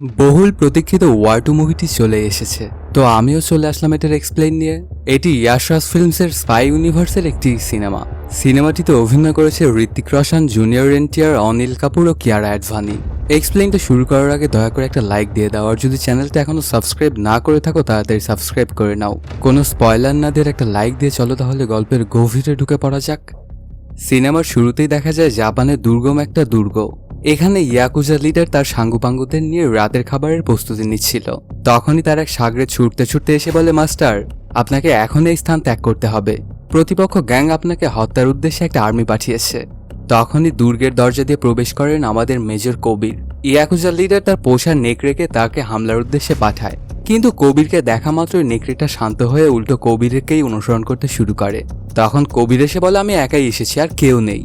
বহুল প্রতীক্ষিত war two মুভিটি চলে এসেছে। তো আমিও চলে আসলাম এটার এক্সপ্লেন নিয়ে। এটি ইয়াশরাজ ফিল্মসের স্পাই ইউনিভার্সের একটি সিনেমা সিনেমাটিতে অভিনয় করেছে ঋত্বিক রোশন জুনিয়র এনটিআর অনিল কাপুর ও কিয়ারা অ্যাডভানি এক্সপ্লেনটা শুরু করার আগে দয়া করে একটা লাইক দিয়ে দাও, আর যদি চ্যানেলটা এখনও সাবস্ক্রাইব না করে থাকো, তাড়াতাড়ি সাবস্ক্রাইব করে নাও। কোনো স্পয়লার না দিয়ে একটা লাইক দিয়ে চলো, তাহলে গল্পের গভীরে ঢুকে পড়া যাক। সিনেমার শুরুতেই দেখা যায়, জাপানের দুর্গম একটা দুর্গ। এখানে ইয়াকুজা লিডার তার সাঙ্গুপাঙ্গুদের নিয়ে রাতের খাবারের প্রস্তুতি নিচ্ছিল। তখনই তার এক সাগরে ছুটতে ছুটতে এসে বলে, মাস্টার, আপনাকে এখন এই স্থান ত্যাগ করতে হবে। প্রতিপক্ষ গ্যাং আপনাকে হত্যার উদ্দেশ্যে একটা আর্মি পাঠিয়েছে। তখনই দুর্গের দরজা দিয়ে প্রবেশ করেন আমাদের মেজর কবির। ইয়াকুজা লিডার তার পোষার নেকড়েকে তাকে হামলার উদ্দেশ্যে পাঠায়। কিন্তু কবিরকে দেখা মাত্রই নেকড়েটা শান্ত হয়ে উল্টো কবিরকেই অনুসরণ করতে শুরু করে। তখন কবির এসে বলে, আমি একাই এসেছি, আর কেউ নেই।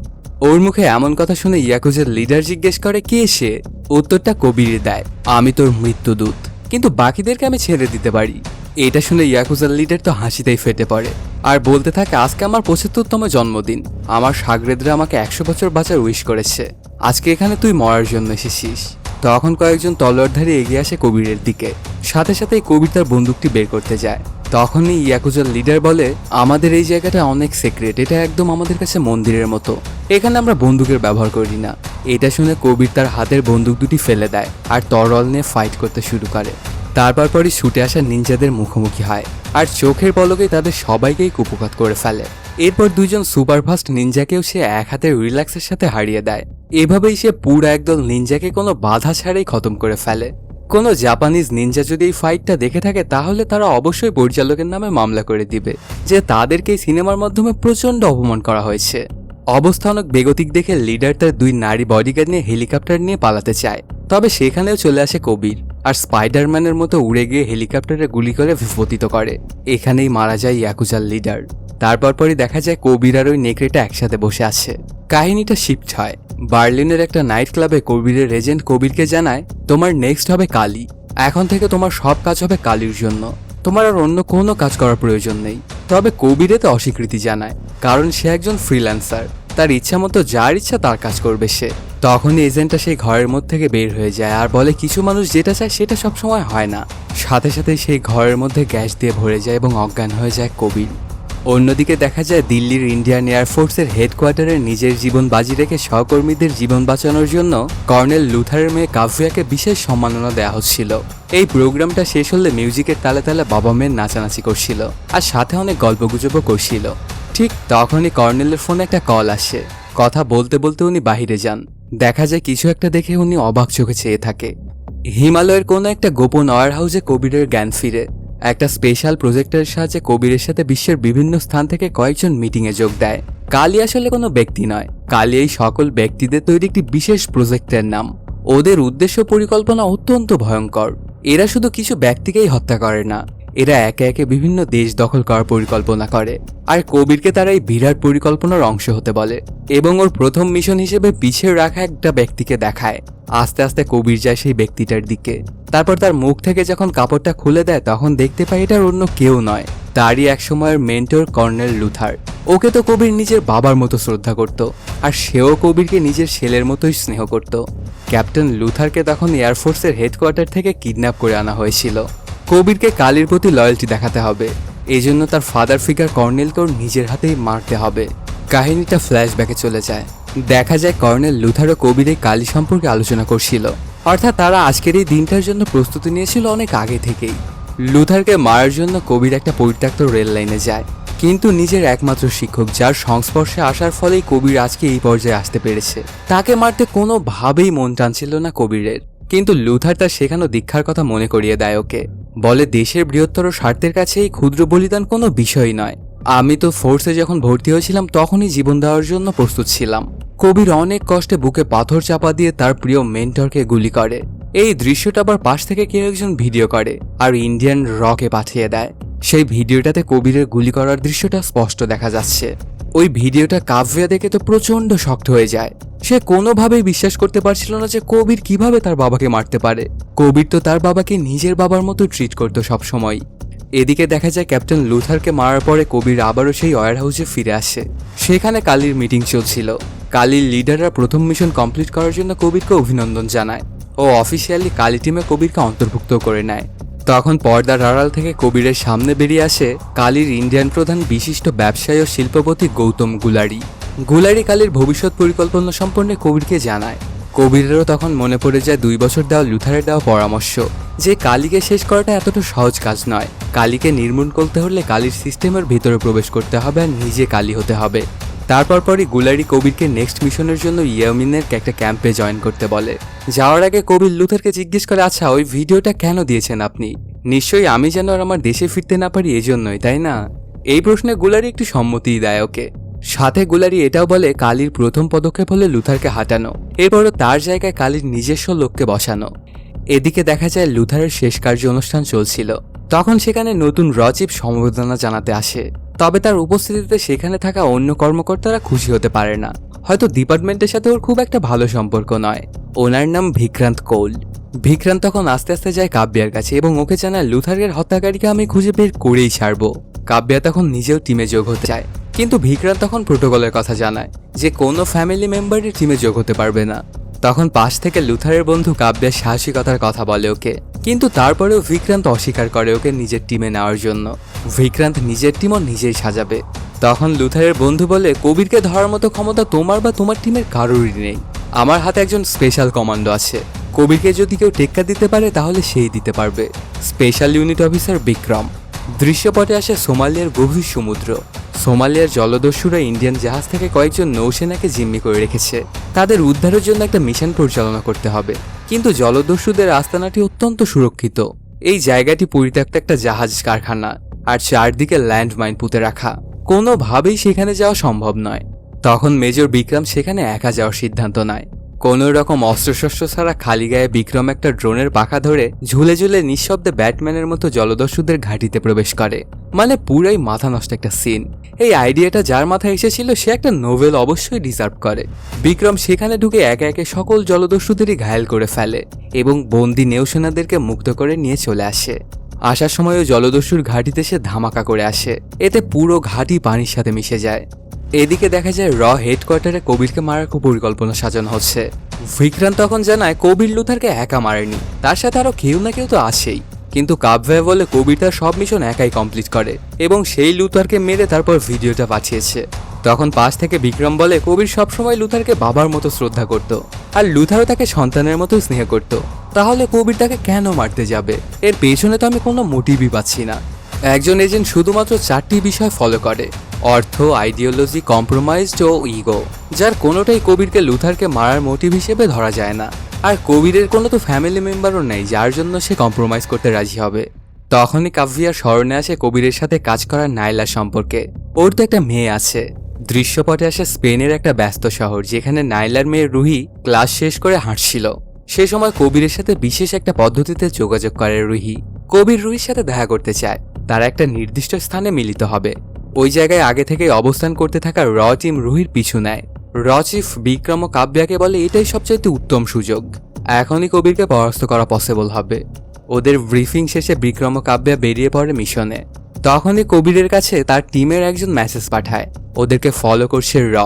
ওর মুখে এমন কথা শুনে ইয়াকুজের লিডার জিজ্ঞেস করে, কে সে? উত্তরটা কবির দেয়, আমি তোর মৃত্যুদূত। কিন্তু বাকিদেরকে আমি ছেড়ে দিতে পারি। এটা শুনে ইয়াকুজার লিডার তো হাসিতেই ফেটে পড়ে। আর বলতে থাকে, আজকে আমার পঁচাত্তরতম জন্মদিন। আমার সাগরেদরা আমাকে একশো বছর বাঁচার উইশ করেছে। আজকে এখানে তুই মরার জন্য এসেছিস। তখন কয়েকজন তলোয়ারধারী এগিয়ে আসে কবিরের দিকে। সাথে সাথেই কবির তার বন্দুকটি বের করতে যায়। তখনই ইয়াকুজার লিডার বলে, আমাদের এই জায়গাটা অনেক সিক্রেট এটা একদম আমাদের কাছে মন্দিরের মতো। এখানে আমরা বন্দুকের ব্যবহার করি না। এটা শুনে কবির তার হাতের বন্দুক দুটি ফেলে দেয় আর তরল নিয়ে ফাইট করতে শুরু করে। তারপর পরই ছুটে আসা নিনজাদের মুখোমুখি হয় আর চোখের পলকে তাদের সবাইকেই কুপকাত করে ফেলে। এরপর দুইজন সুপারফাস্ট নিনজাকেও সে এক হাতে রিল্যাক্সের সাথে হারিয়ে দেয়। এভাবেই সে পুরো একদল নিনজাকে কোনো বাধা ছাড়াই খতম করে ফেলে। কোনো জাপানিজ নিনজা যদি এই ফাইটটা দেখে থাকে, তাহলে তারা অবশ্যই পরিচালকের নামে মামলা করে দিবে, যে তাদেরকে সিনেমার মাধ্যমে প্রচণ্ড অপমান করা হয়েছে। অবস্থানক বেগতিক দেখে লিডার তার দুই নারী বডিগার্ড নিয়ে হেলিকপ্টার নিয়ে পালাতে চায়। তবে সেখানেও চলে আসে কবির, আর স্পাইডারম্যানের মতো উড়ে গিয়ে হেলিকপ্টারে গুলি করে বিস্ফোটিত করে। এখানেই মারা যায় ইয়াকুজার লিডার তারপর পরই দেখা যায় কবির আর ওই নেকড়েটা একসাথে বসে আছে। কাহিনীটা শিফট হয়। বার্লিনের একটা নাইট ক্লাবে কবিরের এজেন্ট কবিরকে জানায়, তোমার নেক্সট হবে কালী। এখন থেকে তোমার সব কাজ হবে কালীর জন্য। তোমার আর অন্য কোনো কাজ করার প্রয়োজন নেই। তবে কবিরে তো অস্বীকৃতি জানায়, কারণ সে একজন ফ্রিল্যান্সার। তার ইচ্ছা মতো যার ইচ্ছা তার কাজ করবে সে। তখনই এজেন্টটা সেই ঘরের মধ্যে থেকে বের হয়ে যায় আর বলে, কিছু মানুষ যেটা চায় সেটা সবসময় হয় না। সাথে সাথে সেই ঘরের মধ্যে গ্যাস দিয়ে ভরে যায় এবং অজ্ঞান হয়ে যায় কবির। অন্যদিকে দেখা যায় দিল্লির ইন্ডিয়ান এয়ারফোর্সের হেডকোয়ার্টারে নিজের জীবন বাজি রেখে সহকর্মীদের জীবন বাঁচানোর জন্য কর্নেল লুথারের মেয়ে কাভিয়াকে বিশেষ সম্মাননা দেওয়া হচ্ছিল। এই প্রোগ্রামটা শেষ হলে মিউজিকের তালে তালে বাবা মেয়ের নাচানাচি করছিল আর সাথে অনেক গল্পগুজবও করছিল। ঠিক তখনই কর্নেলের ফোনে একটা কল আসে। কথা বলতে বলতে উনি বাহিরে যান। দেখা যায় কিছু একটা দেখে উনি অবাক চোখে চেয়ে থাকে। হিমালয়ের কোনো একটা গোপন ওয়ার হাউসে কবিরের জ্ঞান ফিরে। একটা স্পেশাল প্রজেক্টের সাহায্যে কবিরের সাথে বিশ্বের বিভিন্ন স্থান থেকে কয়েকজন মিটিংয়ে যোগ দেয়। কালী আসলে কোনো ব্যক্তি নয়। কালী এই সকল ব্যক্তিদের তৈরি একটি বিশেষ প্রজেক্টের নাম। ওদের উদ্দেশ্য পরিকল্পনা অত্যন্ত ভয়ঙ্কর। এরা শুধু কিছু ব্যক্তিকেই হত্যা করে না। এরা একে একে বিভিন্ন দেশ দখল করার পরিকল্পনা করে। আর কবিরকে তারা এই বিরাট পরিকল্পনার অংশ হতে বলে। এবং ওর প্রথম মিশন হিসেবে পিছিয়ে রাখা একটা ব্যক্তিকে দেখায়। আস্তে আস্তে কবির যায় সেই ব্যক্তিটার দিকে। তারপর তার মুখ থেকে যখন কাপড়টা খুলে দেয়, তখন দেখতে পাই এটার অন্য কেউ নয়। তারই এক সময়ের মেন্টর কর্নেল লুথার। ওকে তো কবির নিজের বাবার মতো শ্রদ্ধা করত, আর সেও কবিরকে নিজের ছেলের মতোই স্নেহ করত। ক্যাপ্টেন লুথারকে তখন এয়ারফোর্সের হেডকোয়ার্টার থেকে কিডন্যাপ করে আনা হয়েছিল। কবিরকে কালির প্রতি লয়্যালটি দেখাতে হবে। এই জন্য তার ফাদার ফিগার কর্নেলকে ওর নিজের হাতেই মারতে হবে। কাহিনীটা ফ্ল্যাশব্যাকে চলে যায়। দেখা যায় কর্নেল লুথার ও কবির কালী সম্পর্কে আলোচনা করছিল। অর্থাৎ তারা আজকের এই দিনটার জন্য প্রস্তুতি নিয়েছিল অনেক আগে থেকেই। লুথারকে মারার জন্য কবির একটা পরিত্যক্ত রেল লাইনে যায়। কিন্তু নিজের একমাত্র শিক্ষক, যার সংস্পর্শে আসার ফলেই কবির আজকে এই পর্যায়ে আসতে পেরেছে। তাকে মারতে কোনোভাবেই মন টানছিল না কবিরের। কিন্তু লুথার তার শেখানো দীক্ষার কথা মনে করিয়ে দেয় ওকে। বলে দেশের বৃহত্তর স্বার্থের কাছে এই ক্ষুদ্র বলিদান কোনো বিষয় নয়। আমি তো ফোর্সে যখন ভর্তি হয়েছিলাম, তখনই জীবন দেওয়ার জন্য প্রস্তুত ছিলাম। কবির অনেক কষ্টে বুকে পাথর চাপা দিয়ে তার প্রিয় মেন্টরকে গুলি করে। এই দৃশ্যটা আবার পাশ থেকে কেউ একজন ভিডিও করে আর ইন্ডিয়ান রকে পাঠিয়ে দেয়। সেই ভিডিওটাতে কবিরের গুলি করার দৃশ্যটা স্পষ্ট দেখা যাচ্ছে। ওই ভিডিওটা কাভ্যা দেখে তো প্রচণ্ড শক্ত হয়ে যায়। সে কোনোভাবেই বিশ্বাস করতে পারছিল না যে কবির কীভাবে তার বাবাকে মারতে পারে। কবির তো তার বাবাকে নিজের বাবার মতো ট্রিট করতো সবসময়। এদিকে দেখা যায় ক্যাপ্টেন লুথারকে মারার পরে কবির আবারও সেই ওয়ার হাউসে ফিরে আসে। সেখানে কালির মিটিং চলছিল। কালির লিডাররা প্রথম মিশন কমপ্লিট করার জন্য কবিরকে অভিনন্দন জানায়। ও অফিসিয়ালি কালী টিমে কবিরকে অন্তর্ভুক্ত করে নেয়। তখন পর্দার আড়াল থেকে কবিরের সামনে বেরিয়ে আসে কালীর ইন্ডিয়ান প্রধান বিশিষ্ট ব্যবসায়ী ও শিল্পপতি গৌতম গুলারি। গুলারি কালীর ভবিষ্যৎ পরিকল্পনা সম্পর্কে কবিরকে জানায়। কবিরেরও তখন মনে পড়ে যায় দুই বছর দেওয়া লুথারের দেওয়া পরামর্শ, যে কালীকে শেষ করাটা এতটা সহজ কাজ নয়। কালীকে নির্মূল করতে হলে কালীর সিস্টেমের ভিতরে প্রবেশ করতে হবে আর নিজে কালী হতে হবে। তারপর পরই গুলারি কবিরকে নেক্সট মিশনের জন্য ইয়ামিনের একটা ক্যাম্পে জয়েন করতে বলে। যাওয়ার আগে কবির লুথারকে জিজ্ঞেস করে আচ্ছা ওই ভিডিওটা কেন দিয়েছেন আপনি? নিশ্চয়ই আমি যেন আর আমার দেশে ফিরতে না পারি এজন্যই, তাই না? এই প্রশ্নে গুলারি একটু সম্মতি দেয় ওকে। সাথে গুলারি এটাও বলে, কালীর প্রথম পদক্ষেপ হলে লুথারকে হাঁটানো। এরপরও তার জায়গায় কালীর নিজস্ব লোককে বসানো। এদিকে দেখা যায় লুথারের শেষ কার্য অনুষ্ঠান চলছিল। তখন সেখানে নতুন রচিপ সমবেদনা জানাতে আসে। তবে তার উপস্থিতিতে সেখানে থাকা অন্য কর্মকর্তারা খুশি হতে পারে না। হয়তো ডিপার্টমেন্টের সাথে ওর খুব একটা ভালো সম্পর্ক নয়। ওনার নাম ভিক্রান্ত কৌল। ভিক্রান্ত তখন আস্তে আস্তে যায় কাব্যার কাছে এবং ওকে জানায় লুথারের হত্যাকারীকে আমি খুঁজে বের করেই ছাড়বো। কাব্যা তখন নিজেও টিমে যোগ হতে চায়। কিন্তু ভিক্রান্ত তখন প্রোটোকলের কথা জানায় যে, কোনো ফ্যামিলি মেম্বারই টিমে যোগ হতে পারবে না। তখন পাশ থেকে লুথারের বন্ধু কাব্যের সাহসিকতার কথা বলে ওকে। কিন্তু তারপরেও বিক্রান্ত অস্বীকার করে ওকে নিজের টিমে নেওয়ার জন্য। বিক্রান্ত নিজের টিমও নিজেই সাজাবে। তখন লুথারের বন্ধু বলে, কবিরকে ধরার মতো ক্ষমতা তোমার বা তোমার টিমের কারোরই নেই। আমার হাতে একজন স্পেশাল কমান্ডো আছে। কবিরকে যদি কেউ টেক্কা দিতে পারে, তাহলে সেই দিতে পারবে। Special unit officer Vikram. দৃশ্যপটে আসে সোমালিয়ার গভীর সমুদ্র। সোমালিয়ার জলদস্যুরা ইন্ডিয়ান জাহাজ থেকে কয়েকজন নৌসেনাকে জিম্মি করে রেখেছে। তাদের উদ্ধারের জন্য একটা মিশন পরিচালনা করতে হবে। কিন্তু জলদস্যুদের আস্তানাটি অত্যন্ত সুরক্ষিত। এই জায়গাটি পরিত্যক্ত একটা জাহাজ কারখানা আর চারদিকে ল্যান্ডমাইন পুঁতে রাখা। কোনোভাবেই সেখানে যাওয়া সম্ভব নয়। তখন মেজর বিক্রম সেখানে একা যাওয়ার সিদ্ধান্ত নেয়। কোনো রকম অস্ত্রশস্ত্র ছাড়া খালি গায়ে বিক্রম একটা ড্রোনের পাখা ধরে ঝুলে ঝুলে নিঃশব্দে ব্যাটম্যানের মতো জলদস্যুদের ঘাঁটিতে প্রবেশ করে। মানে পুরাই মাথা নষ্ট একটা সিন এই আইডিয়াটা যার মাথায় এসেছিল, সে একটা নোভেল অবশ্যই ডিজার্ভ করে। বিক্রম সেখানে ঢুকে একে একে সকল জলদস্যুদেরই ঘায়েল করে ফেলে এবং বন্দি নেওসেনাদেরকে মুক্ত করে নিয়ে চলে আসে। আসার সময়ও জলদস্যুর ঘাঁটিতে সে ধামাকা করে আসে। এতে পুরো ঘাঁটি পানির সাথে মিশে যায়। এদিকে দেখা যায় র হেডকোয়ার্টারে কবিরকে মারার খুব পরিকল্পনা সাজানো হচ্ছে। বিক্রান্ত তখন জানায়, কবির লুথারকে একা মারেনি। তার সাথে আরও কেউ না কেউ তো আছেই। কিন্তু কাব্যা বলে কবির তার সব মিশন একাই কমপ্লিট করে এবং সেই লুথারকে মেরে তারপর ভিডিওটা পাঠিয়েছে। তখন পাশ থেকে বিক্রম বলে, কবির সবসময় লুথারকে বাবার মতো শ্রদ্ধা করত আর লুথারও তাকে সন্তানের মতো স্নেহ করত। তাহলে কবির তাকে কেন মারতে যাবে? এর পেছনে তো আমি কোনো মোটিভই পাচ্ছি না। একজন এজেন্ট শুধুমাত্র চারটি বিষয় ফলো করে। অর্থ আইডিওলজি কম্প্রোমাইজড ও ইগো যার কোনোটাই কবিরকে লুথারকে মারার মোটিভ হিসেবে ধরা যায় না। আর কবিরের কোনো তো ফ্যামিলি মেম্বারও নেই, যার জন্য সে কম্প্রোমাইজ করতে রাজি হবে। তখনই কাভিয়ার স্মরণে আসে কবিরের সাথে কাজ করার নাইলা সম্পর্কে। ওর তো একটা মেয়ে আছে। দৃশ্যপটে আসে স্পেনের একটা ব্যস্ত শহর, যেখানে নাইলার মেয়ে রুহি ক্লাস শেষ করে হাঁটছিল। সে সময় কবিরের সাথে বিশেষ একটা পদ্ধতিতে যোগাযোগ করে রুহি। কবির রুহির সাথে দেখা করতে চায়। তারা একটা নির্দিষ্ট স্থানে মিলিত হবে। ওই জায়গায় আগে থেকেই অবস্থান করতে থাকা র টিম রুহির পিছু নেয়। র চিফ বিক্রম ও কাব্যাকে বলে এটাই সবচাইতে উত্তম সুযোগ। এখনই কবিরকে পরাস্ত করা পসিবল হবে। ওদের ব্রিফিং শেষে বিক্রম কাব্যা বেরিয়ে পড়ে মিশনে তখনই কবিরের কাছে তার টিমের একজন মেসেজ পাঠায়। ওদেরকে ফলো করছে র।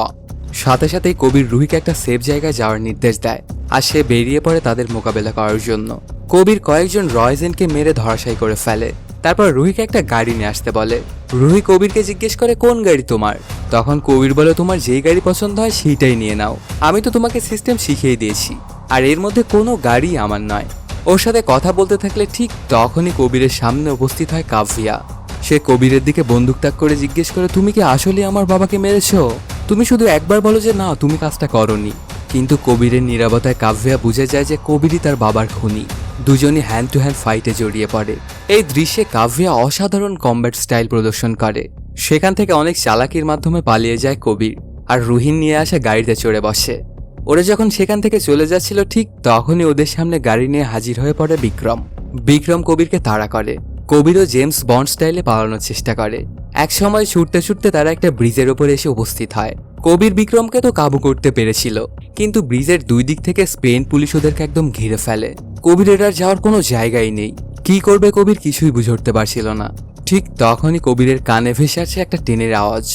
সাথে সাথেই কবির রুহিকে একটা সেফ জায়গায় যাওয়ার নির্দেশ দেয়। আর সে বেরিয়ে পড়ে তাদের মোকাবেলা করার জন্য। কবির কয়েকজন রয়জেনকে মেরে ধরাশায়ী করে ফেলে। তারপর রুহিকে একটা গাড়ি নিয়ে আসতে বলে। রুহি কবিরকে জিজ্ঞেস করে, কোন গাড়ি তোমার? তখন কবির বলে, তোমার যেই গাড়ি পছন্দ হয় সেইটাই নিয়ে নাও। আমি তো তোমাকে সিস্টেম শিখিয়ে দিয়েছি। আর এর মধ্যে কোনো গাড়ি আমার নয়। ওর সাথে কথা বলতে থাকলে ঠিক তখনই কবিরের সামনে উপস্থিত হয় কাভিয়া সে কবিরের দিকে বন্দুক তাক করে জিজ্ঞেস করে, তুমি কি আসলে আমার বাবাকে মেরেছো? তুমি শুধু একবার বলো যে, না, তুমি কাজটা করনি। কিন্তু কবিরের নিরাপত্তায় কাভিয়া বুঝে যায় যে, কবিরই তার বাবার খুনি। দুজনই হ্যান্ড টু হ্যান্ড ফাইটে জড়িয়ে পড়ে। এই দৃশ্যে কাভিয়া অসাধারণ কম্ব্যাট স্টাইল প্রদর্শন করে। সেখান থেকে অনেক চালাকির মাধ্যমে পালিয়ে যায় কবির আর রুহিন নিয়ে আসে গাড়িতে চড়ে বসে। ওরা যখন সেখান থেকে চলে যাচ্ছিল ঠিক তখনই ওদের সামনে গাড়ি নিয়ে হাজির হয়ে পড়ে বিক্রম। বিক্রম কবিরকে তাড়া করে। কবিরও জেমস বন্ড স্টাইলে পালানোর চেষ্টা করে। এক সময় ছুটতে ছুটতে তারা একটা ব্রিজের ওপর এসে উপস্থিত হয়। কবির বিক্রমকে তো কাবু করতে পেরেছিল, কিন্তু ব্রিজের দুই দিক থেকে স্পেন পুলিশ ওদেরকে একদম ঘিরে ফেলে। কবিরের আর যাওয়ার কোনো জায়গাই নেই। কি করবে কবির কিছুই বুঝে উঠতে পারছিল না। ঠিক তখনই কবিরের কানে ভেসে আছে একটা ট্রেনের আওয়াজ।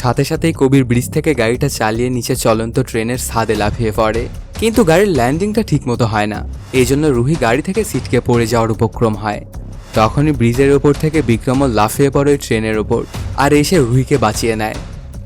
সাথে সাথেই কবির ব্রিজ থেকে গাড়িটা চালিয়ে নিচে চলন্ত ট্রেনের ছাদে লাফিয়ে পড়ে। কিন্তু গাড়ির ল্যান্ডিংটা ঠিকমতো হয় না। এই জন্য রুহি গাড়ি থেকে সিটকে পড়ে যাওয়ার উপক্রম হয়। তখনই ব্রিজের ওপর থেকে বিক্রমও লাফিয়ে পড়ে ট্রেনের ওপর, আর এসে রুহিকে বাঁচিয়ে নেয়।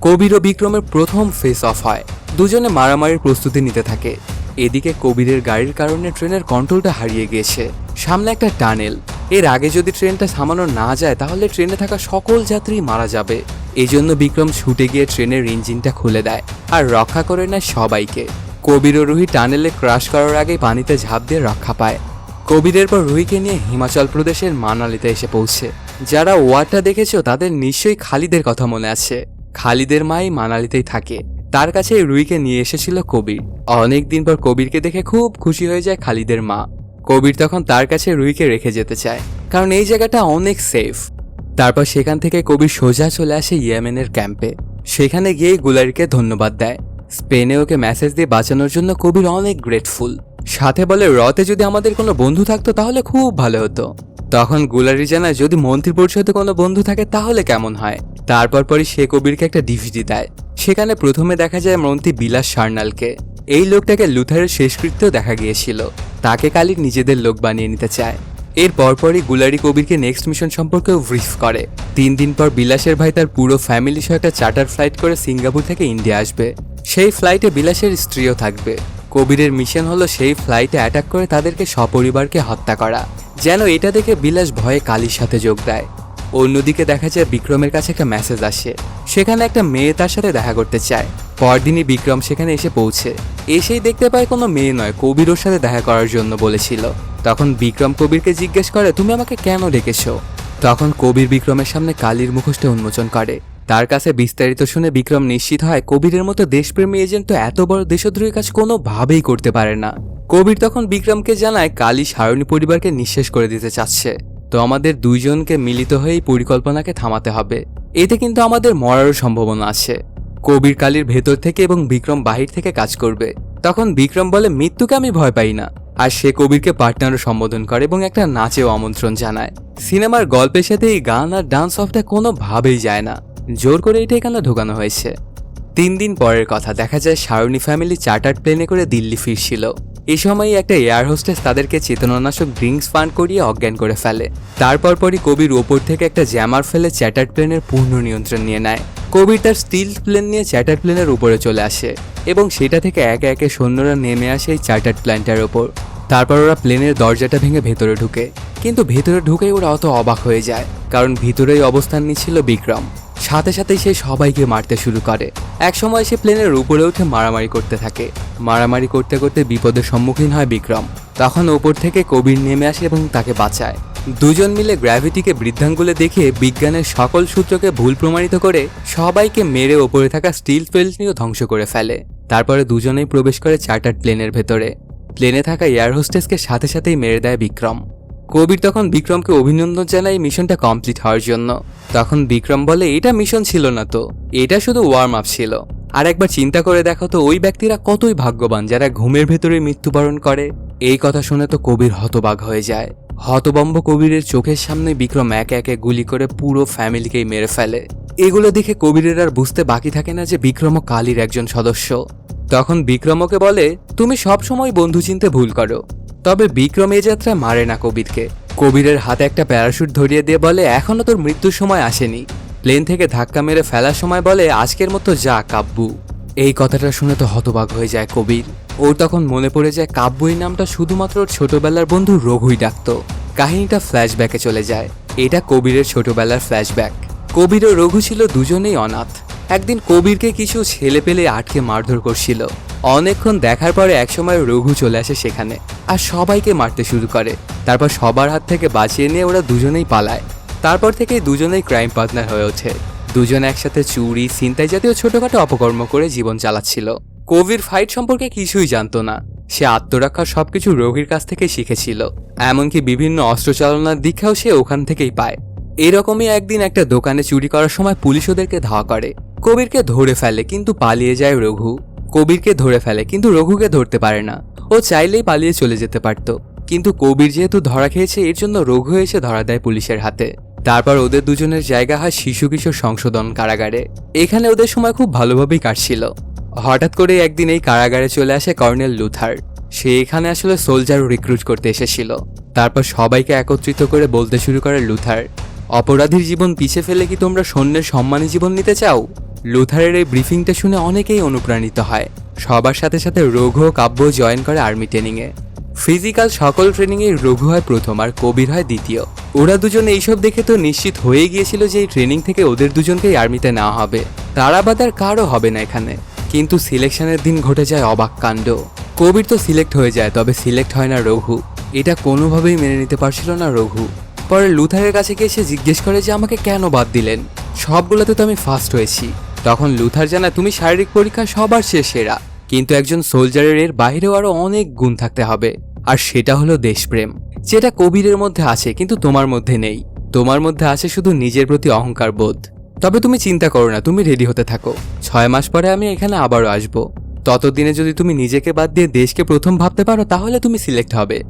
কবির ও বিক্রমের প্রথম ফেস অফ হয়। দুজনে মারামারির প্রস্তুতি নিতে থাকে। এদিকে কবিরের গাড়ির কারণে ট্রেনের কন্ট্রোলটা হারিয়ে গিয়েছে। সামনে একটা টানেল এর আগে যদি ট্রেনটা থামানো না যায়, তাহলে ট্রেনে থাকা সকল যাত্রী মারা যাবে। এই জন্য বিক্রম ছুটে গিয়ে ট্রেনের ইঞ্জিনটা খুলে দেয় আর রক্ষা করে নেয় সবাইকে। কবির ও রুহি টানেলে ক্রাশ করার আগে পানিতে ঝাঁপ দিয়ে রক্ষা পায়। কবিরের পর রুহিকে নিয়ে হিমাচল প্রদেশের মানালিতে এসে পৌঁছে। যারা ওয়ারটা দেখেছ, তাদের নিশ্চয়ই খালিদের কথা মনে আছে। খালিদের মাই মানালিতেই থাকে। তার কাছে রুইকে নিয়ে এসেছিল কবির। অনেক দিন পর কবিরকে দেখে খুব খুশি হয়ে যায় খালিদের মা। কবির তখন তার কাছে রুইকে রেখে যেতে চায়, কারণ এই জায়গাটা অনেক সেফ তারপর সেখান থেকে কবির সোজা চলে আসে ইয়েমেনের ক্যাম্পে। সেখানে গিয়ে গুলারিকে ধন্যবাদ দেয়। স্পেনে ওকে মেসেজ দিয়ে বাঁচানোর জন্য কবির অনেক গ্রেটফুল সাথে বলে রতে যদি আমাদের কোনো বন্ধু থাকতো তাহলে খুব ভালো হতো। তখন গুলারি জানায়, যদি মন্ত্রী পরিষদে কোনো বন্ধু থাকে, তাহলে কেমন হয়? তারপর পরই সে কবিরকে একটা ডিভিডি দেয়। সেখানে প্রথমে দেখা যায় মন্ত্রী বিলাস সার্নালকে। এই লোকটাকে লুথারের শেষকৃত্যও দেখা গিয়েছিল। তাকে কালির নিজেদের লোক বানিয়ে নিতে চায়। এর পরপরই গুলারি কবিরকে নেক্সট মিশন সম্পর্কেও ব্রিফ করে। তিন দিন পর বিলাসের ভাই তার পুরো ফ্যামিলি সহ একটা চার্টার ফ্লাইট করে সিঙ্গাপুর থেকে ইন্ডিয়া আসবে। সেই ফ্লাইটে বিলাসের স্ত্রীও থাকবে। কবিরের মিশন হলো সেই ফ্লাইটে অ্যাটাক করে তাদেরকে সপরিবারকে হত্যা করা, যেন এটা দেখে বিলাস ভয়ে কালীর সাথে যোগ দেয়। অন্যদিকে দেখা যায় বিক্রমের কাছে একটা মেসেজ আসে, সেখানে একটা মেয়ে তার সাথে দেখা করতে চায়। পরদিনই বিক্রম সেখানে এসে পৌঁছে। এসেই দেখতে পায় কোনো মেয়ে নয়, কবির ওর সাথে দেখা করার জন্য বলেছিল। তখন বিক্রম কবিরকে জিজ্ঞেস করে, তুমি আমাকে কেন ডেকেছো? তখন কবির বিক্রমের সামনে কালীর মুখোশটা উন্মোচন করে। তার কাছে বিস্তারিত শুনে বিক্রম নিশ্চিত হয়, কবিরের মতো দেশপ্রেমী এজেন্ট তো এত বড় দেশদ্রোহী কাজ কোনোভাবেই করতে পারে না। কবির তখন বিক্রমকে জানায় কালী সারণী পরিবারকে নিঃশেষ করে দিতে চাচ্ছে। তো আমাদের দুইজনকে মিলিত হয়ে এই পরিকল্পনাকে থামাতে হবে। এতে কিন্তু আমাদের মরারও সম্ভাবনা আছে। কবির কালীর ভেতর থেকে এবং বিক্রম বাহির থেকে কাজ করবে। তখন বিক্রম বলে, মৃত্যুকে আমি ভয় পাই না। আর সে কবিরকে পার্টনারও সম্বোধন করে এবং একটা নাচেও আমন্ত্রণ জানায়। সিনেমার গল্পের সাথে এই গান আর ডান্স অফটা কোনোভাবেই যায় না। জোর করে এটা এখানে ঢোকানো হয়েছে। তিন দিন পরের কথা, দেখা যায় সারণী ফ্যামিলি চার্টার্ড প্লেনে করে দিল্লি ফিরছিল। এ সময়ই একটা এয়ার হোস্টেস তাদেরকে চেতনানাশক ড্রিঙ্কস পান করিয়ে অজ্ঞান করে ফেলে। তারপর পরই কবির ওপর থেকে একটা জ্যামার ফেলে চ্যাটার্ড প্লেনের পূর্ণ নিয়ন্ত্রণ নিয়ে নেয়। কবির তার স্টিল প্লেন নিয়ে চ্যাটার্ড প্লেনের উপরে চলে আসে এবং সেটা থেকে একে একে সৈন্যরা নেমে আসে এই চার্টার্ড প্ল্যানটার ওপর। তারপর ওরা প্লেনের দরজাটা ভেঙে ভেতরে ঢুকে। কিন্তু ভেতরে ঢুকেই ওরা অত অবাক হয়ে যায়, কারণ ভিতরেই অবস্থান নিচ্ছিল বিক্রম। সাথে সাথেই সে সবাইকে মারতে শুরু করে। এক সময় সে প্লেনের উপরে উঠে মারামারি করতে থাকে। মারামারি করতে করতে বিপদের সম্মুখীন হয় বিক্রম। তখন ওপর থেকে কবির নেমে আসে এবং তাকে বাঁচায়। দুজন মিলে গ্র্যাভিটিকে বৃদ্ধাঙ্গুলে দেখে বিজ্ঞানের সকল সূত্রকে ভুল প্রমাণিত করে সবাইকে মেরে ওপরে থাকা স্টিল প্লেনটিও ধ্বংস করে ফেলে। তারপরে দুজনেই প্রবেশ করে চার্টার প্লেনের ভেতরে। প্লেনে থাকা এয়ার হোস্টেসকে সাথে সাথেই মেরে দেয় বিক্রম। কবির তখন বিক্রমকে অভিনন্দন জানায় মিশনটা কমপ্লিট হওয়ার জন্য। তখন বিক্রম বলে, এটা মিশন ছিল না তো। এটা শুধু ওয়ার্ম আপ ছিল। আর একবার চিন্তা করে দেখো তো, ওই ব্যক্তিরা কতই ভাগ্যবান যারা ঘুমের ভেতরে মৃত্যুবরণ করে। এই কথা শুনে তো কবির হতবাগ হয়ে যায়। হতবম্ব কবিরের চোখের সামনে বিক্রম একে একে গুলি করে পুরো ফ্যামিলিকেই মেরে ফেলে। এগুলো দেখে কবিরের আর বুঝতে বাকি থাকে না যে বিক্রমও কালীর একজন সদস্য। তখন বিক্রমকে বলে, তুমি সব সময় বন্ধু চিনতে ভুল করো। তবে বিক্রম এই যাত্রা মারে না কবিরকে। কবিরের হাতে একটা প্যারাশুট ধরিয়ে দিয়ে বলে, এখনও তোর মৃত্যুর সময় আসেনি। প্লেন থেকে ধাক্কা মেরে ফেলার সময় বলে, আজকের মতো যা কাব্যু এই কথাটা শুনে তো হতবাক হয়ে যায় কবির। ওর তখন মনে পড়ে যায় কাব্য এই নামটা শুধুমাত্র ছোটবেলার বন্ধু রঘুই ডাকতো। কাহিনীটা ফ্ল্যাশব্যাকে চলে যায়। এটা কবিরের ছোটবেলার ফ্ল্যাশব্যাক কবির ও রঘু ছিল দুজনেই অনাথ। একদিন কবিরকে কিছু ছেলে পেলে আটকে মারধর করছিল। অনেকক্ষণ দেখার পরে একসময় রঘু চলে আসে সেখানে আর সবাইকে মারতে শুরু করে। তারপর সবার হাত থেকে বাঁচিয়ে নিয়ে ওরা দুজনেই পালায়। তারপর থেকে দুজনেই ক্রাইম পার্টনার হয়ে ওঠে। দুজন একসাথে চুরি, ছিনতাই জাতীয় ছোটখাটো অপকর্ম করে জীবন চালাচ্ছিল। কবির ফাইট সম্পর্কে কিছুই জানতো না। সে আত্মরক্ষার সবকিছু রোগীর কাছ থেকে শিখেছিল। এমনকি বিভিন্ন অস্ত্র চালনার দীক্ষাও সে ওখান থেকেই পায়। এরকমই একদিন একটা দোকানে চুরি করার সময় পুলিশ ওদেরকে ধাওয়া করে। কবিরকে ধরে ফেলে কিন্তু পালিয়ে যায় রঘু। কবিরকে ধরে ফেলে কিন্তু রঘুকে ধরতে পারে না। ও চাইলেই পালিয়ে চলে যেতে পারত। কিন্তু কবির যেহেতু ধরা খেয়েছে, এর জন্য রঘু এসে ধরা দেয় পুলিশের হাতে। তারপর ওদের দুজনের জায়গা হয় শিশু কিশোর সংশোধন কারাগারে। এখানে ওদের সময় খুব ভালোভাবেই কাটছিল। হঠাৎ করে একদিন এই কারাগারে চলে আসে কর্নেল লুথার। সে এখানে আসলে সোলজার রিক্রুট করতে এসেছিল। তারপর সবাইকে একত্রিত করে বলতে শুরু করে লুথার। অপরাধীর জীবন পিছে ফেলে কি তোমরা সৈন্যের সম্মানী জীবন নিতে চাও? লুথারের এই ব্রিফিংটা শুনে অনেকেই অনুপ্রাণিত হয়। সবার সাথে সাথে রঘু ও কাব্য জয়েন করে আর্মি ট্রেনিংয়ে। ফিজিক্যাল সকল ট্রেনিংয়ে রঘু হয় প্রথম আর কবির হয় দ্বিতীয়। ওরা দুজন এইসব দেখে তো নিশ্চিত হয়ে গিয়েছিল যে এই ট্রেনিং থেকে ওদের দুজনকেই আর্মিতে নেওয়া হবে। তারা বাদ আর কারও হবে না এখানে। কিন্তু সিলেকশনের দিন ঘটে যায় অবাক কাণ্ড। কবির তো সিলেক্ট হয়ে যায়, তবে সিলেক্ট হয় না রঘু। এটা কোনোভাবেই মেনে নিতে পারছিল না রঘু। পরে লুথারের কাছে গিয়ে সে জিজ্ঞেস করে যে আমাকে কেন বাদ দিলেন। সবগুলোতে তো আমি ফার্স্ট হয়েছি। তখন লুথার জানা তুমি শারীরিক পরীক্ষা সবার চেয়ে সেরা কিন্তু একজন সোলজারের এর বাইরেও আরও অনেক গুণ থাকতে হবে। আর সেটা হলো দেশপ্রেম। যেটা কবিরের মধ্যে আছে, কিন্তু তোমার মধ্যে নেই। তোমার মধ্যে আছে শুধু নিজের প্রতি অহংকার বোধ। তবে তুমি চিন্তা করো না, তুমি রেডি হতে থাকো। ছয় মাস পরে আমি এখানে আবারও আসব। ততদিনে যদি তুমি নিজেকে বাদ দিয়ে দেশকে প্রথম ভাবতে পারো, তাহলে তুমি সিলেক্ট হবে।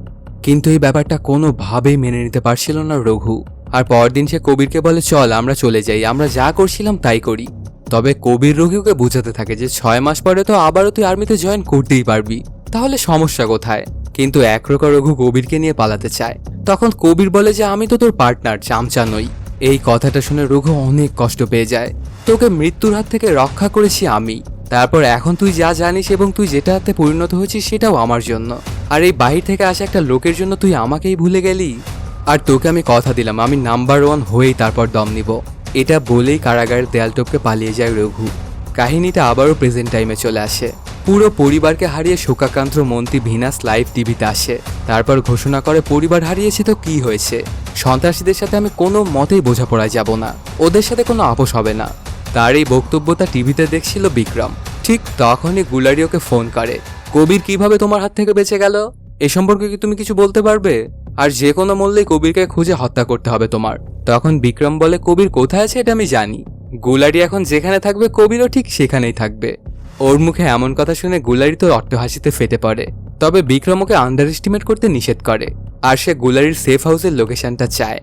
কিন্তু এই ব্যাপারটা কোনোভাবেই মেনে নিতে পারছিল না রঘু। আর পরদিন সে কবিরকে বলে, চল, আমরা চলে যাই, আমরা যা করছিলাম তাই করি। তবে কবির রঘুকে বুঝাতে থাকে যে, ছয় মাস পরে তো আবারও তুই আর্মিতে জয়েন করতেই পারবি। তাহলে সমস্যা কোথায়? কিন্তু একরকম রঘু কবিরকে নিয়ে পালাতে চায়। তখন কবির বলে যে, আমি তো তোর পার্টনার, চামচা নই। এই কথাটা শুনে রঘু অনেক কষ্ট পেয়ে যায়। তোকে মৃত্যুর হাত থেকে রক্ষা করেছি আমি। তারপর এখন তুই যা জানিস এবং তুই যেটা হাতে পরিণত হয়েছিস সেটাও আমার জন্য। আর এই বাহির থেকে আসা একটা লোকের জন্য তুই আমাকেই ভুলে গেলি? আর তোকে আমি কথা দিলাম, আমি নাম্বার ওয়ান হয়েই তারপর দম নিব। এটা বলেই কারাগারের দেয়াল টপকে পালিয়ে যায় রঘু। কাহিনীটা আবারও প্রেজেন্ট টাইমে চলে আসে। পুরো পরিবারকে হারিয়ে শোকাকান্ত মন্ত্রী ভিনাস লাইভ টিভিতে আসে। তারপর ঘোষণা করে, পরিবার হারিয়েছে তো কি হয়েছে? সন্ত্রাসীদের সাথে আমি কোনো মতেই বোঝাপড়ায় যাব না। ওদের সাথে কোনো আপোষ হবে না। তার এই বক্তব্যটা টিভিতে দেখছিল বিক্রম। ঠিক তখনই গুলারি ওকে ফোন করে, কবির কীভাবে তোমার হাত থেকে বেঁচে গেল? এ সম্পর্কে কি তুমি কিছু বলতে পারবে? আর যে কোনো মূল্যে কবিরকে খুঁজে হত্যা করতে হবে তোমার। তখন বিক্রম বলে, কবির কোথায় আছে এটা আমি জানি। গুলারি এখন যেখানে থাকবে, কবিরও ঠিক সেখানেই থাকবে। ওর মুখে এমন কথা শুনে গুলারি তো অট্টহাসিতে ফেটে পড়ে। তবে বিক্রম ওকে আন্ডার এস্টিমেট করতে নিষেধ করে, আর সে গুলারির সেফ হাউসের লোকেশনটা চায়।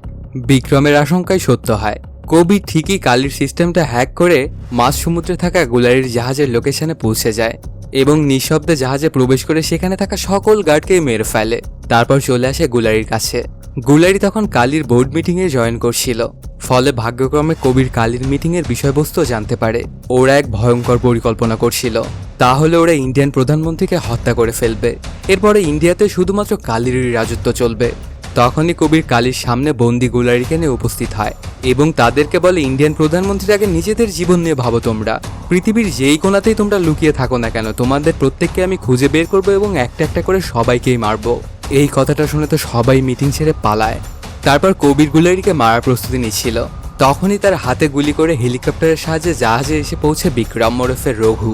বিক্রমের আশঙ্কাই সত্য হয়। কবি ঠিকই কালির সিস্টেমটা হ্যাক করে মাঝ সমুদ্রে থাকা গুলারির জাহাজের লোকেশনে পৌঁছে যায় এবং নিঃশব্দে জাহাজে প্রবেশ করে সেখানে থাকা সকল গার্ডকে মেরে ফেলে। তারপর চলে আসে গুলারির কাছে। গুলারি তখন কালির বোর্ড মিটিংয়ে জয়েন করছিল, ফলে ভাগ্যক্রমে কবির কালির মিটিংয়ের বিষয়বস্তু জানতে পারে। ওরা এক ভয়ঙ্কর পরিকল্পনা করছিল। তাহলে ওরা ইন্ডিয়ান প্রধানমন্ত্রীকে হত্যা করে ফেলবে। এরপরে ইন্ডিয়াতে শুধুমাত্র কালিরই রাজত্ব চলবে। তখনই কবির কালির সামনে বন্দি গুলারিকে নিয়ে উপস্থিত হয় এবং তাদেরকে বলে, ইন্ডিয়ান প্রধানমন্ত্রীর আগে নিজেদের জীবন নিয়ে ভাবো তোমরা। পৃথিবীর যেই কোনাতেই তোমরা লুকিয়ে থাকো না কেন, তোমাদের প্রত্যেককে আমি খুঁজে বের করব এবং একটা একটা করে সবাইকেই মারবো। এই কথাটা শুনে তো সবাই মিটিং ছেড়ে পালায়। তারপর কবির গুলারিকে মারার প্রস্তুতি নিচ্ছিল। তখনই তার হাতে গুলি করে হেলিকপ্টারের সাহায্যে জাহাজে এসে পৌঁছে বিক্রম মোরফের রঘু।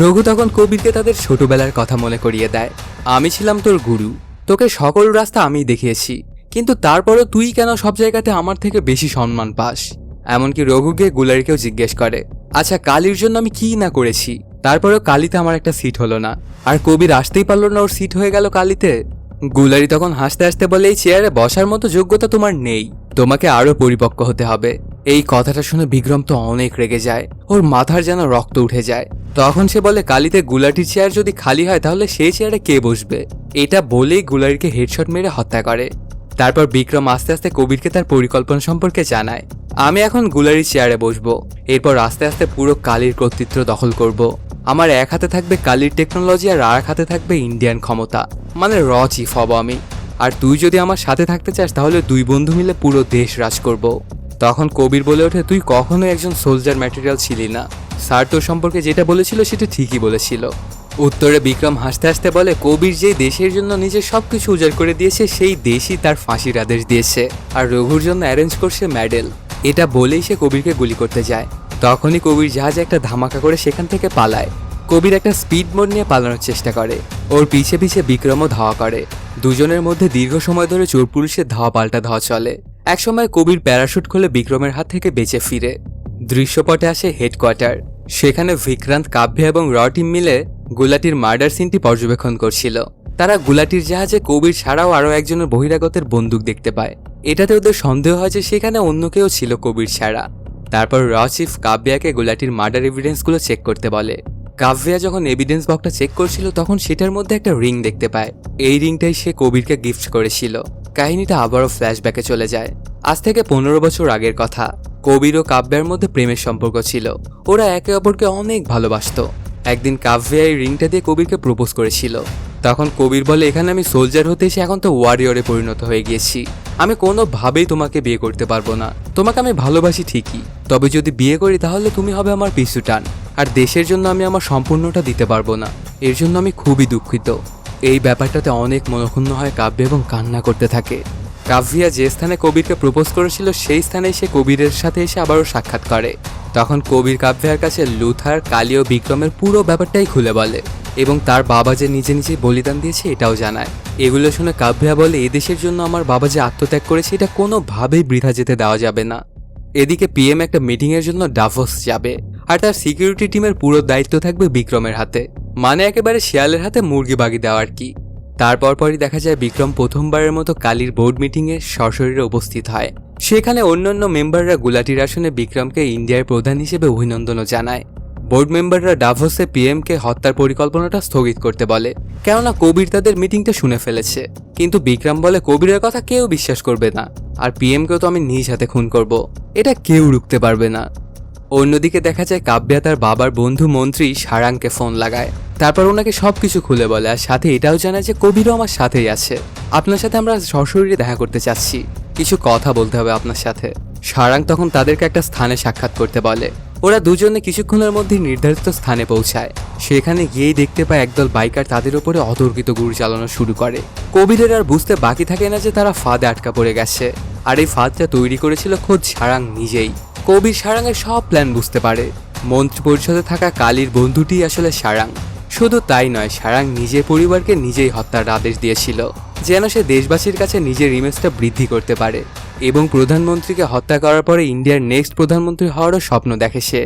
রঘু তখন কবিরকে তাদের ছোটবেলার কথা মনে করিয়ে দেয়, আমি ছিলাম তোর গুরু। তোকে সকল রাস্তা আমিই দেখিয়েছি। কিন্তু তারপরও তুই কেন সব জায়গাতে আমার থেকে বেশি সম্মান পাস? এমনকি রঘুকে গুলারিকেও জিজ্ঞেস করে আচ্ছা কালির জন্য আমি কি না করেছি? তারপরেও কালিতে আমার একটা সিট হলো না। আর কবির আসতেই পারল না ওর সিট হয়ে গেল কালিতে। গুলারি তখন হাসতে হাসতে বলে, এই চেয়ারে বসার মতো যোগ্যতা তোমার নেই। তোমাকে আরও পরিপক্ক হতে হবে। এই কথাটা শুনে বিক্রম তো অনেক রেগে যায়। ওর মাথার যেন রক্ত উঠে যায়। তখন সে বলে, কালিতে গুলাটির চেয়ার যদি খালি হয়, তাহলে সেই চেয়ারে কে বসবে? এটা বলেই গুলারিকে হেডশট মেরে হত্যা করে। তারপর বিক্রম আস্তে আস্তে কবিরকে তার পরিকল্পনা সম্পর্কে জানায়। আমি এখন গুলারির চেয়ারে বসবো। এরপর আস্তে আস্তে পুরো কালির কর্তৃত্ব দখল করব। আমার এক হাতে থাকবে কালির টেকনোলজি আর আর হাতে থাকবে ইন্ডিয়ান ক্ষমতা। মানে র চিফ হব আমি। আর তুই যদি আমার সাথে থাকতে চাস, তাহলে দুই বন্ধু মিলে পুরো দেশ রাজ করব। তখন কবির বলে ওঠে, তুই কখনো একজন সোলজার ম্যাটেরিয়াল ছিলি না। স্যার তোর সম্পর্কে যেটা বলেছিল সেটা ঠিকই বলেছিল। উত্তরে বিক্রম হাসতে হাসতে বলে, কবির যে দেশের জন্য নিজের সব কিছু উজাড় করে দিয়েছে, সেই দেশই তার ফাঁসির আদেশ দিয়েছে। আর রঘুর জন্য অ্যারেঞ্জ করছে মেডেল এটা বলেই সে কবিরকে গুলি করতে যায়। তখনই কবির জাহাজ একটা ধামাকা করে সেখান থেকে পালায়। কবির একটা স্পিড মোড নিয়ে পালানোর চেষ্টা করে। ওর পিছে পিছে বিক্রমও ধাওয়া করে। দুজনের মধ্যে দীর্ঘ সময় ধরে চোর পুলিশের ধাওয়া পাল্টা ধাওয়া চলে। একসময় কবির প্যারাশুট খুলে বিক্রমের হাত থেকে বেঁচে ফিরে। দৃশ্যপটে আসে হেডকোয়ার্টার। সেখানে বিক্রান্ত কাব্য এবং র টিম মিলে গুলাটির মার্ডার সিনটি পর্যবেক্ষণ করছিল। তারা গুলাটির জাহাজে কবির ছাড়াও আরও একজনের বহিরাগতের বন্দুক দেখতে পায়। এটাতে ওদের সন্দেহ হয় যে সেখানে অন্য কেউ ছিল কবির ছাড়া। তারপর র চিফ কাব্যাকে গুলাটির মার্ডার এভিডেন্সগুলো চেক করতে বলে। কাভ্যা যখন এভিডেন্স বক্সটা চেক করছিল, তখন সেটার মধ্যে একটা রিং দেখতে পায়। এই রিংটাই সে কবিরকে গিফট করেছিল। কাহিনীটা আবারও ফ্ল্যাশব্যাকে চলে যায়। আজ থেকে পনেরো বছর আগের কথা। কবির ও কাব্যের মধ্যে প্রেমের সম্পর্ক ছিল। ওরা একে অপরকে অনেক ভালোবাসতো। একদিন কাব্যা এই রিংটা দিয়ে কবিরকে প্রপোজ করেছিল। তখন কবির বলে, এখানে আমি সোলজার হতে এসে এখন তো ওয়ারিয়রে পরিণত হয়ে গিয়েছি। আমি কোনোভাবেই তোমাকে বিয়ে করতে পারব না। তোমাকে আমি ভালোবাসি ঠিকই। তবে যদি বিয়ে করি, তাহলে তুমি হবে আমার পিছু টান। আর দেশের জন্য আমি আমার সম্পূর্ণটা দিতে পারব না। এর জন্য আমি খুবই দুঃখিত। এই ব্যাপারটাতে অনেক মনক্ষুণ্ণ হয় কাব্য এবং কান্না করতে থাকে। কাভিয়া যে স্থানে কবিরকে প্রপোজ করেছিল, সেই স্থানেই সে কবিরের সাথে এসে আবারও সাক্ষাৎ করে। তখন কবির কাব্যার কাছে লুথার, কালী ও বিক্রমের পুরো ব্যাপারটাই খুলে বলে এবং তার বাবা যে নিজে নিজে বলিদান দিয়েছে, এটাও জানায়। এগুলো শুনে কাব্যা বলে, এদেশের জন্য আমার বাবা যে আত্মত্যাগ করেছে, এটা কোনোভাবেই বৃথা যেতে দেওয়া যাবে না। এদিকে পিএম একটা মিটিংয়ের জন্য ডাভোস যাবে আর তার সিকিউরিটি টিমের পুরো দায়িত্ব থাকবে বিক্রমের হাতে। মানে একেবারে শিয়ালের হাতে মুরগি বাগি দেওয়ার কি। তারপর পরই দেখা যায় বিক্রম প্রথমবারের মতো কালির বোর্ড মিটিংয়ে সশরীরে উপস্থিত হয়। সেখানে অন্যান্য মেম্বাররা গুলাটির আসনে বিক্রমকে ইন্ডিয়ার প্রধান হিসেবে অভিনন্দনও জানায়। বোর্ড মেম্বাররা ডাভোসে পিএমকে হত্যার পরিকল্পনাটা স্থগিত করতে বলে। কেননা কবির তাদের মিটিংটা শুনে ফেলেছে। কিন্তু বিক্রম বলে, কবিরের কথা কেউ বিশ্বাস করবে না। আর পিএমকেও তো আমি নিজ হাতে খুন করব। এটা কেউ রুখতে পারবে না। অন্যদিকে দেখা যায় কাব্যা তার বাবার বন্ধু মন্ত্রী সারাংকে ফোন লাগায়। তারপর ওনাকে সব কিছু খুলে বলে, আর সাথে এটাও জানায় যে কবিরও আমার সাথেই আছে। আপনার সাথে আমরা সশরীরে দেখা করতে চাচ্ছি। কিছু কথা বলতে হবে আপনার সাথে। সারাং তখন তাদেরকে একটা স্থানে সাক্ষাৎ করতে বলে। ওরা দুজনে কিছুক্ষণের মধ্যে নির্ধারিত স্থানে পৌঁছায়। সেখানে গিয়েই দেখতে পায় একদল বাইকার তাদের উপরে অতর্কিত গুলি চালানো শুরু করে। কবিরের আর বুঝতে বাকি থাকে না যে তারা ফাঁদে আটকা পড়ে গেছে। আর এই ফাঁদটা তৈরি করেছিল খোদ সারাং নিজেই। কবির সারাংয়ের সব প্ল্যান বুঝতে পারে। মন্ত্রী পরিষদে থাকা কালীর বন্ধুটি আসলে সারাং। শুধু তাই নয়, সারাং নিজের পরিবারকে নিজেই হত্যার আদেশ দিয়েছিল, যেন সে দেশবাসীর কাছে নিজের ইমেজটা বৃদ্ধি করতে পারে এবং প্রধানমন্ত্রীকে হত্যা করার পরে ইন্ডিয়ার নেক্সট প্রধানমন্ত্রী হওয়ারও স্বপ্ন দেখে সে।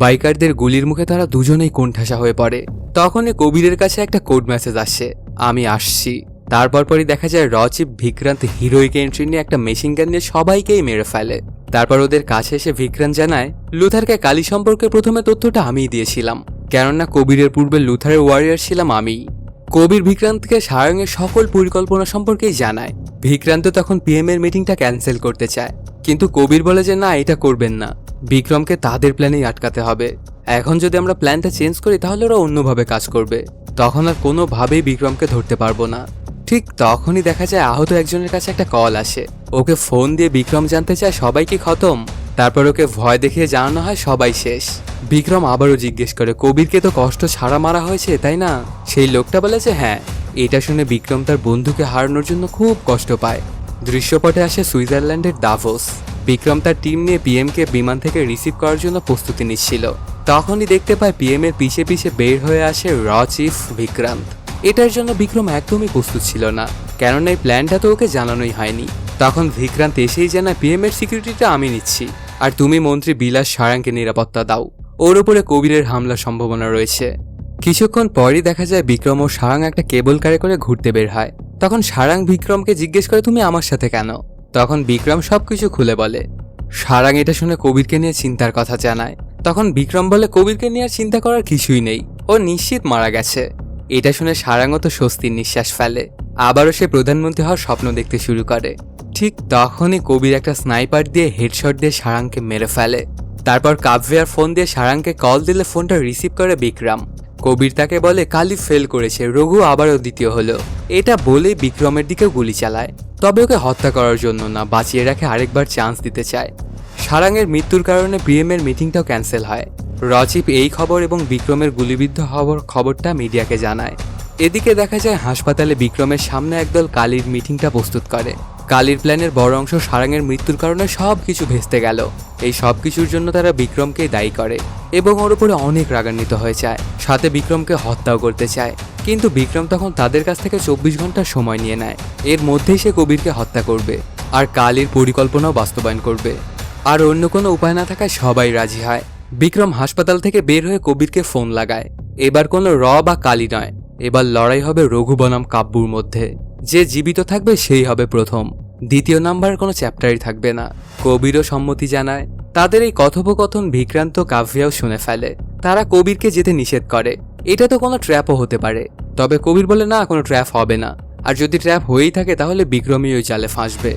বাইকারদের গুলির মুখে তারা দুজনেই কোণঠাসা হয়ে পড়ে। তখনই কবিরের কাছে একটা কোড মেসেজ আসে, আমি আসছি। তারপর পরই দেখা যায় রচিপ বিক্রান্ত হিরোইক এন্ট্রি নিয়ে একটা মেশিন গান নিয়ে সবাইকেই মেরে ফেলে। তারপর ওদের কাছে এসে বিক্রান্ত জানায়, লুথারকে কালী সম্পর্কে প্রথমে তথ্যটা আমিই দিয়েছিলাম। কেননা কবিরের পূর্বে লুথারের ওয়ারিয়ার ছিলাম আমিই কবির ভিক্রান্তকে সারঙ্গের সকল পরিকল্পনা সম্পর্কেই জানায়। ভিক্রান্ত তখন পিএম এর মিটিংটা ক্যান্সেল করতে চায়। কিন্তু কবির বলে যে, না, এটা করবেন না। বিক্রমকে তাদের প্ল্যানেই আটকাতে হবে। এখন যদি আমরা প্ল্যানটা চেঞ্জ করি, তাহলে ওরা অন্যভাবে কাজ করবে। তখন আর কোনোভাবেই বিক্রমকে ধরতে পারব না। ঠিক তখনই দেখা যায় আহত একজনের কাছে একটা কল আসে। ওকে ফোন দিয়ে বিক্রম জানতে চায় সবাই কি খতম? তারপর ওকে ভয় দেখিয়ে জানানো হয় সবাই শেষ। বিক্রম আবারও জিজ্ঞেস করে, কবিরকে তো কষ্ট ছাড়া মারা হয়েছে, তাই না? সেই লোকটা বলেছে হ্যাঁ এটা শুনে বিক্রম তার বন্ধুকে হারানোর জন্য খুব কষ্ট পায়। দৃশ্যপটে আসে সুইজারল্যান্ডের দাভোস বিক্রম তার টিম নিয়ে পিএমকে বিমান থেকে রিসিভ করার জন্য প্রস্তুতি নিচ্ছিল। তখনই দেখতে পায় পিএম এর পিছে পিছে বের হয়ে আসে র চিফ বিক্রান্ত এটার জন্য বিক্রম একদমই প্রস্তুত ছিল না। কেননা এই প্ল্যানটা তো ওকে জানানোই হয়নি। তখন বিক্রান্ত এসেই জানায় পিএম এর সিকিউরিটিটা আমি নিচ্ছি। আর তুমি মন্ত্রী বিলাস সারাংকে নিরাপত্তা দাও। ওর উপরে কবিরের হামলার সম্ভাবনা রয়েছে। কিছুক্ষণ পরই দেখা যায় বিক্রম ও সারাং একটা কেবল কারে করে ঘুরতে বের হয়। তখন সারাং বিক্রমকে জিজ্ঞেস করে, তুমি আমার সাথে কেন? তখন বিক্রম সবকিছু খুলে বলে। সারাং এটা শুনে কবিরকে নিয়ে চিন্তার কথা জানায়। তখন বিক্রম বলে, কবিরকে নিয়ে আর চিন্তা করার কিছুই নেই। ও নিশ্চিত মারা গেছে। এটা শুনে সারাংও তো স্বস্তির নিঃশ্বাস ফেলে। আবারও সে প্রধানমন্ত্রী হওয়ার স্বপ্ন দেখতে শুরু করে। ঠিক তখনই কবির একটা স্নাইপার দিয়ে হেডশট দিয়ে সারাংকে মেরে ফেলে। তারপর কাব্যের ফোন দিয়ে সারাংকে কল দিলে ফোনটা রিসিভ করে বিক্রম। কবির তাকে বলে, কালি ফেল করেছে, রঘু আবারও দ্বিতীয় হলো। এটা বলেই বিক্রমের দিকে গুলি চালায়। তবে ওকে হত্যা করার জন্য না, বাঁচিয়ে রাখে আরেকবার চান্স দিতে চায়। সারাংয়ের মৃত্যুর কারণে পিএমের মিটিংটাও ক্যান্সেল হয়। রচিপ এই খবর এবং বিক্রমের গুলিবিদ্ধ হওয়ার খবরটা মিডিয়াকে জানায়। এদিকে দেখা যায়, হাসপাতালে বিক্রমের সামনে একদল কালির মিটিংটা প্রস্তুত করে। কালির প্ল্যানের বড় অংশ সারাংয়ের মৃত্যুর কারণে সব কিছু ভেস্তে গেল। এই সব কিছুর জন্য তারা বিক্রমকেই দায়ী করে এবং ওর উপরে অনেক রাগান্বিত হয়ে যায়। সাথে বিক্রমকে হত্যাও করতে চায়। কিন্তু বিক্রম তখন তাদের কাছ থেকে চব্বিশ ঘণ্টার সময় নিয়ে নেয়। এর মধ্যেই সে কবিরকে হত্যা করবে আর কালির পরিকল্পনাও বাস্তবায়ন করবে। আর অন্য কোনো উপায় না থাকায় সবাই রাজি হয়। বিক্রম হাসপাতাল থেকে বের হয়ে কবিরকে ফোন লাগায়। এবার কোনো র বা কালি নয়। এবার লড়াই হবে রঘু বনাম কাব্যুর মধ্যে। যে জীবিত থাকবে সেই হবে প্রথম। দ্বিতীয় নাম্বার কোনো চ্যাপ্টারই থাকবে না। কবিরও সম্মতি জানায়। তাদের এই কথোপকথন বিক্রান্ত কাভ্যাও শুনে ফেলে। তারা কবিরকে যেতে নিষেধ করে। এটা তো কোনো ট্র্যাপও হতে পারে। তবে কবির বলে, না, কোনো ট্র্যাপ হবে না। আর যদি ট্র্যাপ হয়েই থাকে, তাহলে বিক্রমই ওই জালে ফাঁসবে।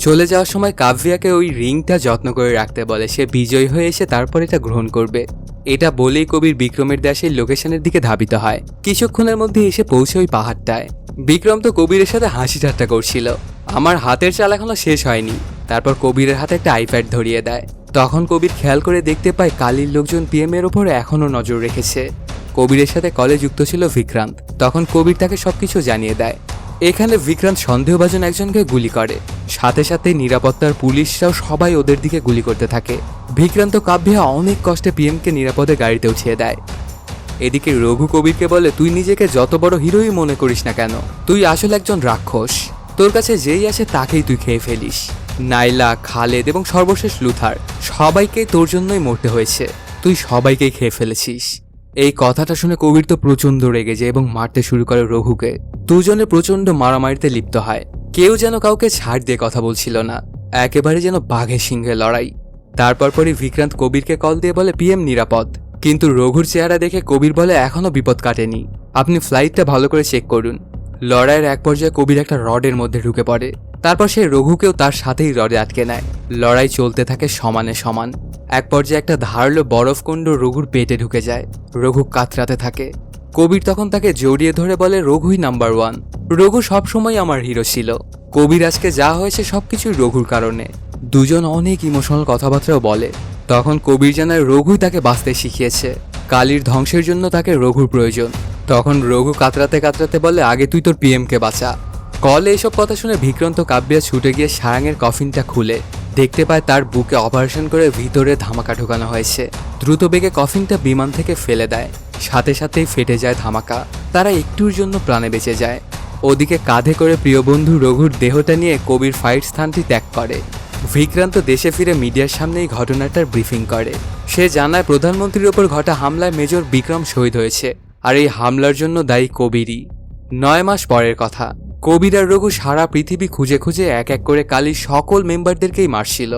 চলে যাওয়ার সময় কাব্যাকে ওই রিংটা যত্ন করে রাখতে বলে। সে বিজয়ী হয়ে এসে তারপর এটা গ্রহণ করবে। এটা বলেই কবির বিক্রমের দেশের লোকেশনের দিকে ধাবিত হয়। কিছুক্ষণের মধ্যে এসে পৌঁছে ওই পাহাড়টায়। বিক্রম তো কবিরের সাথে হাসি ঠাট্টা করছিল। আমার হাতের চাল এখনও শেষ হয়নি। তারপর কবিরের হাতে একটা আইপ্যাড ধরিয়ে দেয়। তখন কবির খেয়াল করে দেখতে পায় কালির লোকজন পিএম এর ওপর এখনও নজর রেখেছে। কবিরের সাথে কলে যুক্ত ছিল বিক্রান্ত তখন কবির তাকে সবকিছু জানিয়ে দেয়। এখানে বিক্রান্ত সন্দেহভাজন একজনকে গুলি করে। সাথে সাথে নিরাপত্তার পুলিশরাও সবাই ওদের দিকে গুলি করতে থাকে। বিক্রান্ত কাব্যা অনেক কষ্টে পিএমকে নিরাপদে গাড়িতে উঠিয়ে দেয়। এদিকে রঘু কবিরকে বলে, তুই নিজেকে যত বড় হিরোই মনে করিস না কেন? তুই আসলে একজন রাক্ষস। তোর কাছে যেই আসে তাকেই তুই খেয়ে ফেলিস। নাইলা, খালেদ এবং সর্বশেষ লুথার সবাইকে তোর জন্যই মরতে হয়েছে। তুই সবাইকেই খেয়ে ফেলেছিস। এই কথাটা শুনে কবির তো প্রচণ্ড রেগে যায় এবং মারতে শুরু করে রঘুকে। দুজনে প্রচণ্ড মারামারিতে লিপ্ত হয়। কেউ যেন কাউকে ছাড় দিয়ে কথা বলছিল না। একেবারে যেন বাঘে সিংহে লড়াই। তারপর পরই বিক্রান্ত কবিরকে কল দিয়ে বলে, পিএম নিরাপদ। কিন্তু রঘুর চেহারা দেখে কবির বলে, এখনও বিপদ কাটেনি। আপনি ফ্লাইটটা ভালো করে চেক করুন। লড়াইয়ের এক পর্যায়ে কবির একটা রডের মধ্যে ঢুকে পড়ে। তারপর সে রঘুকেও তার সাথেই রডে আটকে নেয়। লড়াই চলতে থাকে সমানে সমান। এক পর্যায়ে একটা ধারালো বরফকুণ্ড রঘুর পেটে ঢুকে যায়। রঘু কাতরাতে থাকে। কবির তখন তাকে জড়িয়ে ধরে বলে, রঘুই নাম্বার ওয়ান। রঘু সবসময় আমার হিরো ছিল। কবির আজকে যা হয়েছে সবকিছুই রঘুর কারণে। দুজন অনেক ইমোশনাল কথাবার্তাও বলে। তখন কবির জানায়, রঘুই তাকে বাঁচতে শিখিয়েছে। কালীর ধ্বংসের জন্য তাকে রঘুর প্রয়োজন। তখন রঘু কাতরাতে কাতরাতে বলে, আগে তুই তোর পিএমকে বাঁচা। কলে এসব কথা শুনে বিক্রান্ত কাব্যা ছুটে গিয়ে সারাঙের কফিনটা খুলে। দেখতে পায় তার বুকে অপারেশন করে ভিতরে ধামাকা ঢোকানো হয়েছে। দ্রুত বেগে কফিনটা বিমান থেকে ফেলে দেয়। সাথে সাথেই ফেটে যায় ধামাকা। তারা একটুর জন্য প্রাণে বেঁচে যায়। ওদিকে কাঁধে করে প্রিয় বন্ধু রঘুর দেহটা নিয়ে কবির ফাইট স্থানটি ত্যাগ করে। বিক্রান্ত দেশে ফিরে মিডিয়ার সামনেই ঘটনাটার ব্রিফিং করে। সে জানায়, প্রধানমন্ত্রীর ওপর ঘটা হামলায় মেজর বিক্রম শহীদ হয়েছে, আর এই হামলার জন্য দায়ী কবিরই। নয় মাস পরের কথা। কবির আর রঘু সারা পৃথিবী খুঁজে খুঁজে এক এক করে কালীর সকল মেম্বারদেরকেই মারছিল।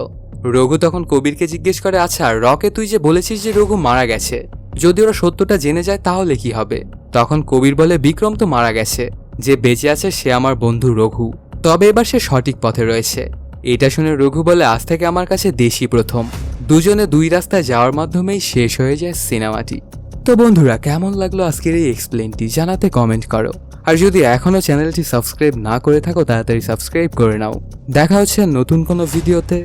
রঘু তখন কবিরকে জিজ্ঞেস করে আচ্ছা রকে তুই যে বলেছিস যে রঘু মারা গেছে, যদি ওরা সত্যটা জেনে যায় তাহলে কি হবে? তখন কবির বলে, বিক্রম তো মারা গেছে, যে বেঁচে আছে সে আমার বন্ধু রঘু। তবে এবার সে সঠিক পথে রয়েছে। এটা শুনে রঘু বলে, আজ থেকে আমার কাছে দেশি প্রথম। দুজনে দুই রাস্তায় যাওয়ার মাধ্যমেই শেষ হয়ে যায় সিনেমাটি। তো বন্ধুরা, কেমন লাগল আজকের এই এক্সপ্লেনটি জানাতে কমেন্ট করো। আর যদি এখনও চ্যানেলটি সাবস্ক্রাইব না করে থাকো, তাড়াতাড়ি সাবস্ক্রাইব করে নাও। দেখা হচ্ছে নতুন কোনো ভিডিওতে।